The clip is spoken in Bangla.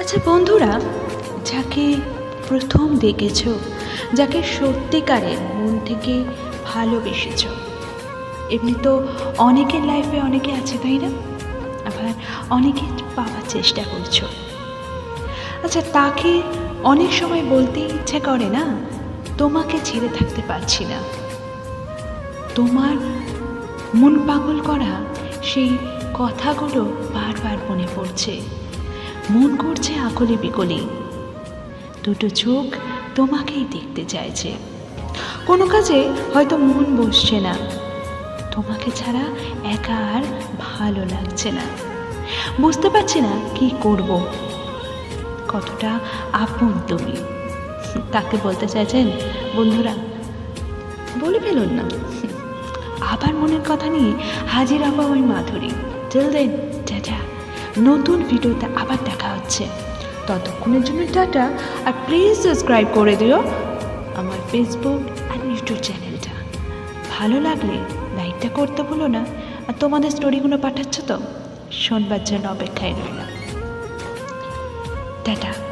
আচ্ছা বন্ধুরা, যাকে প্রথম দেখেছ, যাকে সত্যিকারের মন থেকে ভালোবেসেছ, এমনি তো অনেকের লাইফে অনেকে আছে, তাই না? আবার অনেকে পাওয়ার চেষ্টা করছ। আচ্ছা তাকে অনেক সময় বলতে ইচ্ছে করে না, তোমাকে ছেড়ে থাকতে পারছি না। তোমার মন পাগল করা সেই কথাগুলো বারবার মনে পড়ছে। মন করছে আকলে বিকলে। দুটো চোখ তোমাকেই দেখতে চাইছে। কোনো কাজে হয়তো মন বসছে না। তোমাকে ছাড়া একা আর ভালো লাগছে না। বুঝতে পারছি না কি করব। কতটা আপন তুমি। তাকে বলতে চাইছেন বন্ধুরা। বলে ফেলুন না। আবার মনের কথা নিয়ে হাজির হব ওই মাধুরী। টিল দেন নতুন ভিডিওতে আবার দেখা হচ্ছে। ততক্ষণের জন্য টাটা, আর প্লিজ সাবস্ক্রাইব করে দিও আমার ফেসবুক আর ইউটিউব চ্যানেলটা ভালো লাগলে লাইকটা করতে ভুলো না, আর তোমাদের স্টোরিগুলো পাঠাচ্ছ তো? শোনবার জন্য অপেক্ষায় রইলাম। টাটা।